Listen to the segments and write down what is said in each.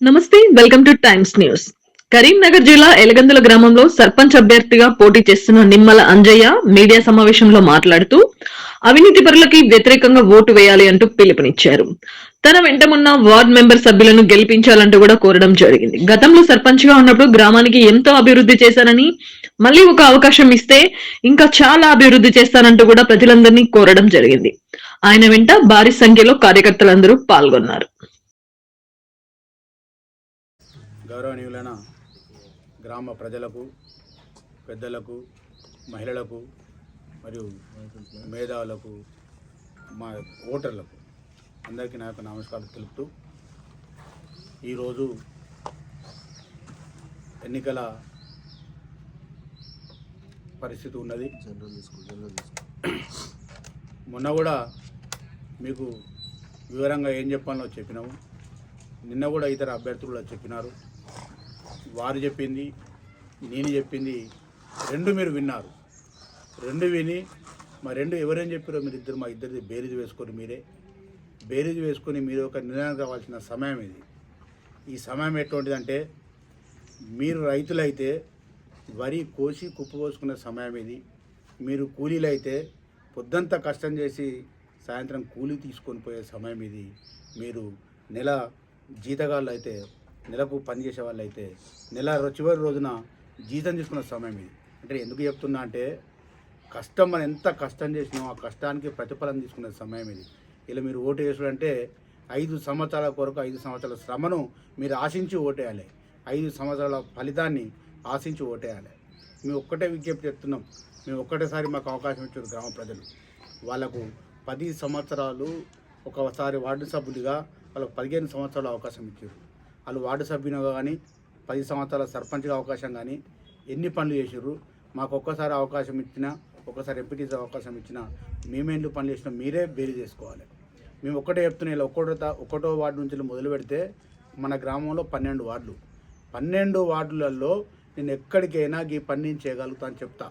నమస్తే welcome to Times News. Karimnagar జిల్లా ఎలగందుల గ్రామంలో సర్పంచ్ అభ్యర్థిగా పోటీ చేస్తున్న నిమ్మల అంజయ్య మీడియా సమావేశంలో మాట్లాడుతూ అవినీతి పరులకి వ్యతిరేకంగా ఓటు వేయాలి అంటూ పిలుపునిచ్చారు. తన వెంట వార్డ్ మెంబర్ సభ్యులను గెలిపించాలంటూ కూడా కోరడం జరిగింది. గతంలో సర్పంచ్గా ఉన్నప్పుడు గ్రామానికి ఎంతో అభివృద్ధి చేశానని మళ్ళీ ఒక అవకాశం ఇస్తే ఇంకా చాలా అభివృద్ధి చేస్తానంటూ కూడా ప్రజలందరినీ కోరడం జరిగింది. ఆయన వెంట భారీ సంఖ్యలో కార్యకర్తలందరూ పాల్గొన్నారు. గౌరవనీయులైన గ్రామ ప్రజలకు పెద్దలకు మహిళలకు మరియు మేధావులకు మా ఓటర్లకు అందరికీ నా యొక్క నమస్కారం తెలుపుతూ ఈరోజు ఎన్నికల పరిస్థితి ఉన్నది. మొన్న కూడా మీకు వివరంగా ఏం చెప్పాలో చెప్పినాము. నిన్న కూడా ఇతర అభ్యర్థులు కూడా చెప్పినారు. వారు చెప్పింది నేను చెప్పింది రెండు మీరు విన్నారు. రెండు విని మా రెండు ఎవరేం చెప్పారో మీరు ఇద్దరు మా ఇద్దరిది బేరీజు వేసుకొని మీరే. బేరీజు వేసుకొని మీరు ఒక నిర్ణయం కావాల్సిన సమయం ఇది. ఈ సమయం ఎటువంటిదంటే మీరు రైతులైతే వరి కోసి కుప్పపోసుకునే సమయం ఇది. మీరు కూలీలైతే పొద్దంతా కష్టం చేసి సాయంత్రం కూలీ తీసుకొని పోయే సమయం ఇది. మీరు నెల జీతగాళ్ళు అయితే నెలకు పనిచేసే వాళ్ళు అయితే నెల చివరి రోజున జీతం తీసుకున్న సమయం ఇది. అంటే ఎందుకు చెప్తున్నా అంటే కష్టం మనం ఎంత కష్టం చేసినామో ఆ కష్టానికి ప్రతిఫలం తీసుకునే సమయం ఇది. ఇలా మీరు ఓటు వేసుడంటే ఐదు సంవత్సరాల కొరకు ఐదు సంవత్సరాల శ్రమను మీరు ఆశించి ఓటేయాలి. ఐదు సంవత్సరాల ఫలితాన్ని ఆశించి ఓటేయాలి. మేము ఒక్కటే విజ్ఞప్తి చెప్తున్నాం మేము ఒక్కటేసారి మాకు అవకాశం ఇచ్చారు గ్రామ ప్రజలు. వాళ్ళకు పది సంవత్సరాలు ఒకసారి వార్డు సభ్యులుగా వాళ్ళకు పదిహేను సంవత్సరాల అవకాశం ఇచ్చారు. వాళ్ళు వార్డు సభ్యునిగా కానీ పది సంవత్సరాల సర్పంచ్గా అవకాశం కానీ ఎన్ని పనులు చేసారు మాకు ఒక్కసారి అవకాశం ఇచ్చినా ఒకసారి ఎంపీటీస్ అవకాశం ఇచ్చినా మేమేంటి పనులు చేసినా? మీరే బేరీ చేసుకోవాలి. మేము ఒక్కటే చెప్తున్నాం ఇలా ఒక్కటో ఒకటో వార్డు నుంచి మొదలు పెడితే మన గ్రామంలో పన్నెండు వార్డులు. పన్నెండు వార్డులలో నేను ఎక్కడికైనా ఈ పని నేను చేయగలుగుతా అని చెప్తా.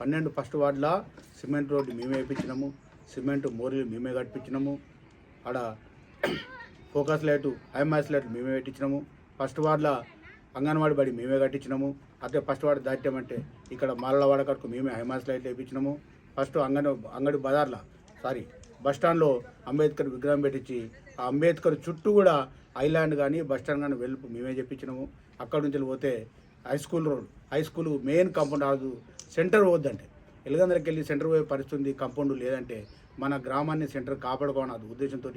పన్నెండు ఫస్ట్ వార్డులో సిమెంట్ రోడ్డు మేమే వేయించినాము సిమెంట్ మోరీలు మేమే కట్టించినాము. ఆడ ఫోకస్ లైటు ఐఎంఎస్ లైట్ మేమే పెట్టించినాము. ఫస్ట్ వార్డులో అంగన్వాడీ బడి మేమే కట్టించినాము. అదే ఫస్ట్ వార్డు దాట్యామంటే ఇక్కడ మాలవాడ కట్టుకు మేమే ఐఎంఎస్ లైట్ వేయించినాము ఫస్ట్ అంగన్ అంగడి బజార్లో సారీ బస్ స్టాండ్లో అంబేద్కర్ విగ్రహం పెట్టించి ఆ అంబేద్కర్ చుట్టూ కూడా ఐలాండ్ కానీ బస్ స్టాండ్ కానీ వెళ్ళి మేమే చెప్పించినాము. అక్కడ నుంచి పోతే high school road high school main compound రాదు సెంటర్ పోద్దంటే. ఎలుగందరికి వెళ్ళి సెంటర్ పోయే పరిస్థితి ఉంది కాంపౌండ్ లేదంటే మన గ్రామాన్ని సెంటర్ కాపాడుకోవడం అది ఉద్దేశంతో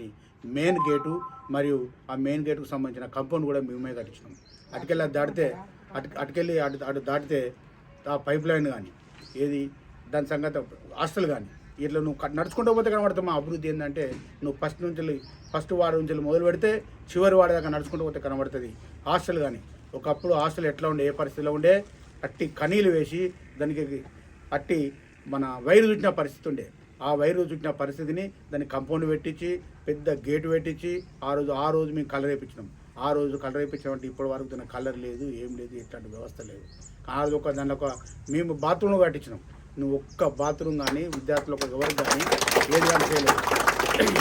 మెయిన్ గేటు మరియు ఆ మెయిన్ గేటుకు సంబంధించిన కంపౌండ్ కూడా మేమే కట్టించినాం. అటుకెళ్ళి అది దాటితే అటు అటుకెళ్ళి అటు అటు దాటితే ఆ పైప్ లైన్ కానీ ఏది దాని సంగతి హాస్టల్ కానీ ఇట్లా నువ్వు నడుచుకుంటూ పోతే కనబడుతుంది మా అభివృద్ధి ఏంటంటే నువ్వు ఫస్ట్ నుంచి ఫస్ట్ వార్డు నుంచి మొదలు పెడితే చివరి వాడి దాకా నడుచుకుంటూ పోతే కనబడుతుంది హాస్టల్ కానీ. ఒకప్పుడు హాస్టల్ ఎట్లా ఉండే ఏ పరిస్థితిలో ఉండే అట్టి కనీలు వేసి దానికి అట్టి మన వైరు చుట్టిన పరిస్థితి ఉండే. ఆ వైరు చుట్టిన పరిస్థితిని దాన్ని కంపౌండ్ పెట్టించి పెద్ద గేటు పెట్టించి ఆ రోజు ఆ రోజు మేము కలర్ వేయించినాం ఆ రోజు కలర్ వేయించామంటే ఇప్పటి వరకు దాని కలర్ లేదు ఏం లేదు ఎట్లాంటి వ్యవస్థ లేదు. ఆ రోజు ఒక దాని ఒక మేము బాత్రూమ్ కట్టించినాం. నువ్వు ఒక్క బాత్రూమ్ కానీ విద్యార్థులకు ఎవరు కానీ ఏది కానీ చేయలేదు.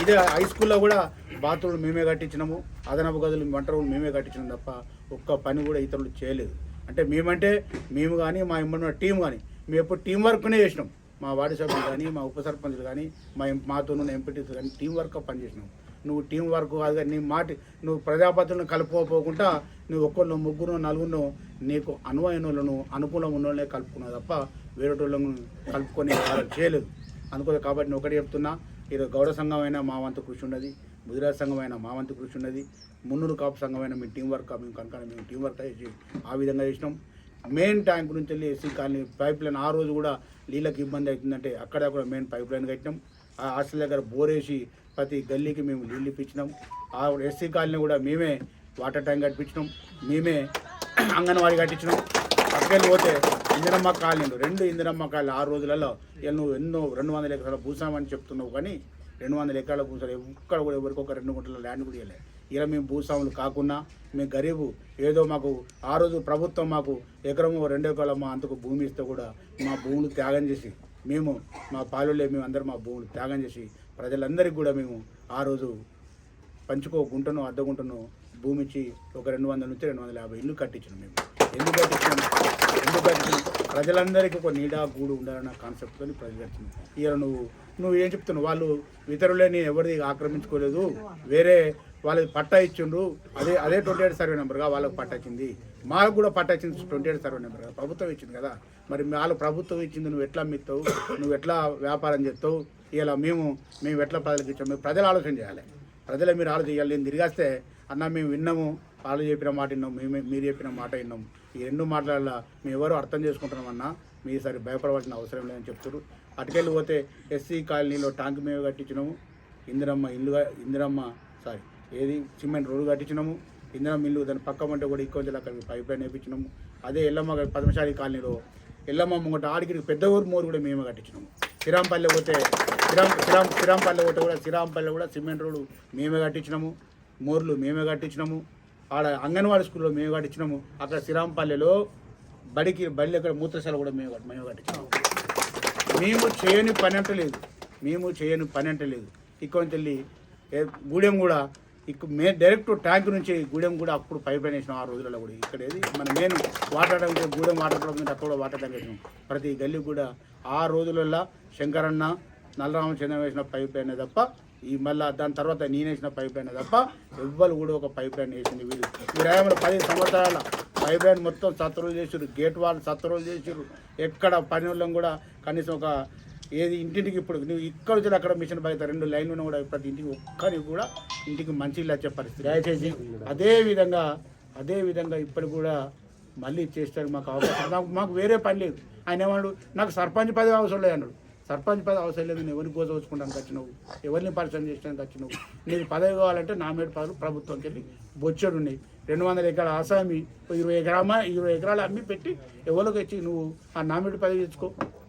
ఇదే హై స్కూల్లో కూడా బాత్రూమ్లు మేమే కట్టించినాము. అదనపు గదులు వంట రూమ్ మేమే కట్టించినాం తప్ప ఒక్క పని కూడా ఇతరులు చేయలేదు. అంటే మేమంటే మేము కానీ మా ఇమ్మన్న టీం కానీ మేము ఎప్పుడు టీం వర్క్నే చేసినాం. మా వార్డు సభ్యులు కానీ మా ఉప సర్పంచులు కానీ మా ఎం- ఉన్న ఎంపీటీస్ కానీ టీం వర్క్ పనిచేసినాం నువ్వు టీం వర్క్ కాదు కానీ నీ మాట నువ్వు ప్రజాపతులను కలుపుకోపోకుండా నువ్వు ఒక్కళ్ళు ముగ్గురు నలుగురు నీకు అనువైన వాళ్ళను అనుకూలం ఉన్న వాళ్ళనే కలుపుకున్నావు తప్ప వేరే వాళ్ళను కలుపుకొని చేయలేదు. అనుకోలేదు కాబట్టి నేను ఒకటి చెప్తున్నా ఈరోజు గౌడ సంఘం అయినా మా వంతు కృషి ఉన్నది గుజరాత్ సంఘం అయినా మా వంతు కృషి ఉన్నది మున్నూరు కాపు సంఘం అయినా మేము టీం వర్క్ మేము కనుక మేము టీం వర్క్ చేసి ఆ విధంగా చేసినాం. మెయిన్ ట్యాంక్ నుంచి వెళ్ళి ఎస్సీ కాలనీ పైప్ లైన్ ఆ రోజు కూడా నీళ్ళకి ఇబ్బంది అవుతుందంటే అక్కడ కూడా మెయిన్ పైప్ లైన్ కట్టినాం. ఆ హాస్టల్ దగ్గర బోరేసి ప్రతి గల్లీకి మేము నీళ్ళు ఇప్పించినాం. ఆ ఎస్సీ కాలనీ కూడా మేమే వాటర్ ట్యాంక్ కట్టించినాం. మేమే అంగన్వాడీ కట్టించినాం. పక్కకెళ్ళి పోతే ఇందిరమ్మ కాలనీలు రెండు ఇందిరమ్మ కాలనీ ఆరు రోజులలో నువ్వు ఎన్నో రెండు వందల ఎకరాల భూసామని చెప్తున్నావు కానీ రెండు వందల ఎకరాల భూసాలు ఎక్కడ కూడా ఎవరికొక రెండు గుంటల ల్యాండ్ కూడా ఇవ్వలేదు ఇలా మేము భూస్వాములు కాకుండా మేము గరీబు ఏదో మాకు ఆ రోజు ప్రభుత్వం మాకు ఎకరము రెండో ఎకరాల మా అంతకు భూమి ఇస్తే కూడా మా భూములు త్యాగం చేసి మేము మా పాలులే మేము అందరూ మా భూములు త్యాగం చేసి ప్రజలందరికీ కూడా మేము ఆ రోజు పంచుకో గుంటను అర్ధ గుంటను భూమి ఇచ్చి ఒక రెండు వందల నుంచి రెండు వందల యాభై ఇల్లు కట్టించినాం మేము. ఎందుకు కట్టించాము ఎందుకు కట్టించినాం? ప్రజలందరికీ ఒక నీడా గూడు ఉండాలన్న కాన్సెప్ట్తో ప్రజలు కట్టింది ఇక నువ్వు నువ్వు ఏం చెప్తున్నావు? వాళ్ళు ఇతరులని ఎవరిది ఆక్రమించుకోలేదు. వేరే వాళ్ళకి పట్టా ఇచ్చిండ్రు. అదే అదే ట్వంటీ ఎయిట్ సర్వే నెంబర్గా వాళ్ళకి పట్టా ఇచ్చింది. మాకు కూడా పట్టా ఇచ్చింది ట్వంటీ ఎయిట్ సర్వే నెంబర్గా ప్రభుత్వం ఇచ్చింది కదా. మరి వాళ్ళు ప్రభుత్వం ఇచ్చింది నువ్వు ఎట్లా అమ్మిస్తావు? నువ్వు ఎట్లా వ్యాపారం చేస్తావు? ఇలా మేము మేము ఎట్లా ప్రజలకు ఇచ్చాము? మేము ప్రజలు ఆలోచన చేయాలి. ప్రజలు మీరు ఆలోచన చేయాలి. నేను తిరిగేస్తే అన్న మేము విన్నాము. వాళ్ళు చెప్పిన మాట విన్నాము. మేమే మీరు చెప్పిన మాట విన్నాము. ఈ రెండు మాటల మేము ఎవరు అర్థం చేసుకుంటున్నామన్నా మీరు సరి భయపడవలసిన అవసరం లేదని చెప్తారు అటుకెళ్ళి పోతే ఎస్సీ కాలనీలో ట్యాంక్ మేము కట్టించినాము. ఇందిరమ్మ ఇల్లు ఇందిరమ్మ సారీ ఏది సిమెంట్ రోడ్డు కట్టించినాము ఇందిరమ్మ మిల్లు దాని పక్క మంటే కూడా ఎక్కువ అక్కడ పైప్ లైన్ వేయించినాము. అదే ఎల్లమ్మ పద్మశాలి కాలనీలో ఎల్లమ్మ ముంగట ఆడికి పెద్ద ఊరు మోరు కూడా మేమే కట్టించినాము. శ్రీరాంపల్లె పోతే శ్రీరామ్ శ్రీరామ్ శ్రీరాంపల్లె పోతే కూడా శ్రీరాంపల్లె కూడా సిమెంట్ రోడ్డు మేమే కట్టించినాము మోర్లు మేమే కట్టించినాము ఆడ అంగన్వాడీ స్కూల్లో మేము కట్టించినాము అక్కడ శ్రీరాంపల్లెలో బడికి బడిలో అక్కడ మూత్రశాల కూడా మేము మేము కట్టించినాము. మేము చేయని పని అంటలేదు మేము చేయని పని అంటలేదు ఇక్కడ నుంచి వెళ్ళి ఏ- గూడెం కూడా ఇక్కడ మే డైరెక్ట్ ట్యాంక్ నుంచి గూడెం కూడా అప్పుడు పైప్ లైన్ వేసినాం ఆ రోజులలో కూడా. ఇక్కడ ఏది? మన మెయిన్ వాటర్ ట్యాంక్ గూడెం వాటర్ ట్యాంక్ అక్కడ కూడా వాటర్ ట్యాంక్ వేసినాం. ప్రతి గల్లీ కూడా ఆ రోజులలో శంకరన్న నల్లరామచంద్రం వేసిన పైప్ లైన్ తప్ప ఈ మళ్ళీ దాని తర్వాత నేను వేసిన పైప్ లైన్ తప్ప ఎవ్వరు కూడా ఒక పైప్ లైన్ వేసింది వీళ్ళు. ఈ రాయమల పది సంవత్సరాల పైప్ లైన్ మొత్తం సత్తరులు చేసారు గేట్ వాళ్ళు సత్తరులు చేసారు ఎక్కడ పని వాళ్ళం కూడా కనీసం ఒక ఏది ఇంటింటికి ఇప్పుడు నువ్వు ఇక్కడ వచ్చి అక్కడ మిషన్ బయట రెండు లైన్లు కూడా ప్రతి ఇంటికి ఒక్కరికి కూడా ఇంటికి మంచి వచ్చే పరిస్థితి. దయచేసి అదేవిధంగా అదేవిధంగా అదే విధంగా ఇప్పటికి కూడా మళ్ళీ చేస్తారు. మాకు అవకాశం మాకు వేరే పని లేదు. ఆయన ఏమన్నాడు? నాకు సర్పంచ్ పదవి అవసరం లేదు అన్నాడు. సర్పంచ్ పదవి అవసరం లేదు నేను ఎవరిని గోచవచ్చుకోవడానికి వచ్చినావు? ఎవరిని పరిచయం చేయడానికి వచ్చినావు? నీకు పదవి కావాలంటే నా మీద ప్రభుత్వంకి వెళ్ళి బొచ్చెడు ఉన్నాయి. రెండు వందల ఎకరాల ఆసామి ఇరవై ఎకరామా ఇరవై ఎకరాలు అమ్మి పెట్టి ఎవరికి వచ్చి నువ్వు ఆ నామిడి పదవి తెచ్చుకో?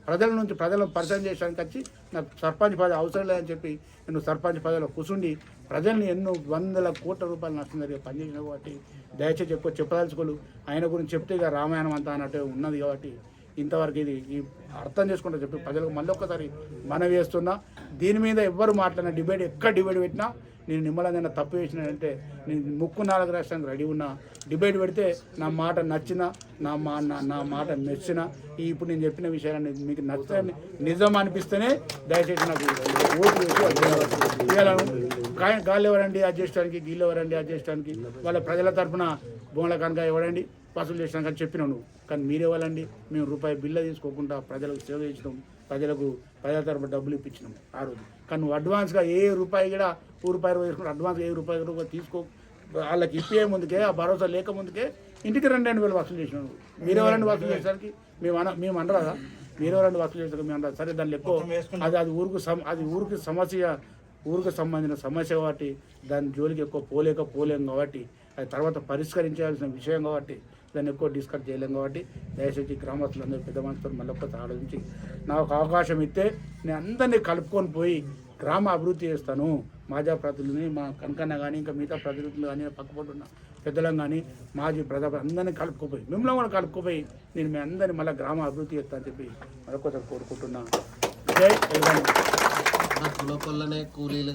ప్రజల నుంచి ప్రజలను పరిచయం చేయడానికి వచ్చి నాకు సర్పంచ్ పదవి అవసరం లేదని చెప్పి నేను సర్పంచ్ పదవిలో కూర్చుండి ప్రజల్ని ఎన్నో వందల కోట్ల రూపాయలు నష్టం జరిగే పనిచేసిన కాబట్టి దయచేసి ఎక్కువ చెప్పదలుచుకోలు. ఆయన గురించి చెప్తే ఇక రామాయణం అంతా అన్నట్టు ఉన్నది కాబట్టి ఇంతవరకు ఇది ఈ అర్థం చేసుకుంటా చెప్పి ప్రజలకు మళ్ళీ ఒక్కసారి మనవి చేస్తున్నా. దీని మీద ఎవ్వరు మాట్లాడిన డిబేట్ ఎక్కడ డిబేట్ పెట్టినా నేను నిమ్మలంగా తప్పు చేసినానంటే నేను ముక్కు నాలుగు రాష్ట్రానికి రెడీ ఉన్నా డిబేట్ పెడితే నా మాట నచ్చిన నా మా నా- నా మాట మెచ్చిన ఇప్పుడు నేను చెప్పిన విషయాన్ని మీకు నచ్చని నిజం అనిపిస్తేనే దయచేసి నాకు ఓటు వేసి గాలి ఎవరండి అది చేయడానికి గీళ్ళు ఎవరండి అది చేయడానికి వాళ్ళ ప్రజల తరఫున బొమ్మల కనుక ఇవ్వడండి వసూలు చేసినాం కానీ మీరే వాళ్ళండి మేము రూపాయి బిల్ల తీసుకోకుండా ప్రజలకు సేవ చేసినాం. ప్రజలకు ప్రజల తరపున డబ్బులు ఇప్పించినాం ఆ రోజు. కానీ నువ్వు అడ్వాన్స్గా ఏ రూపాయి కూడా ఊరు రూపాయి వేసుకుంటే అడ్వాన్స్ ఏ రూపాయి కూడా తీసుకో. వాళ్ళకి ఇప్పే ముందుకే ఆ భరోసా లేక ముందుకే ఇంటికి రెండు రెండు వేలు వసూలు చేసినావు నువ్వు. మీరెవరండి వసూలు చేసరికి మేము అన మేము అనరాదా? మీరెవరండి వసూలు చేసరికి మేము అనరా సరే దాన్ని ఎక్కువ అది అది ఊరికి సమ అది ఊరికి సమస్య ఊరికి సంబంధించిన సమస్య కాబట్టి దాని జోలికి ఎక్కువ పోలేక పోలేం కాబట్టి అది తర్వాత పరిష్కరించాల్సిన విషయం కాబట్టి దాన్ని ఎక్కువ డిస్కస్ చేయలేం కాబట్టి దయచేసి గ్రామస్తులందరూ పెద్ద మనుషులు మళ్ళీ ఒక్కసారి ఆలోచించి నాకు అవకాశం ఇస్తే నేను అందరినీ కలుపుకొని పోయి గ్రామ అభివృద్ధి చేస్తాను. మాజా ప్రతినిధిని మా కనకన్న కానీ ఇంకా మిగతా ప్రతినిధులు కానీ పక్కపడున్న పెద్దలం కానీ మాజీ ప్రజా అందరినీ కలుపుకుపోయి మిమ్మల్ని కూడా కలుపుకుపోయి నేను మీ అందరినీ మళ్ళీ గ్రామ అభివృద్ధి చేస్తాను చెప్పి మరొకసారి కోరుకుంటున్నా. జై లోపలనే కూలీలు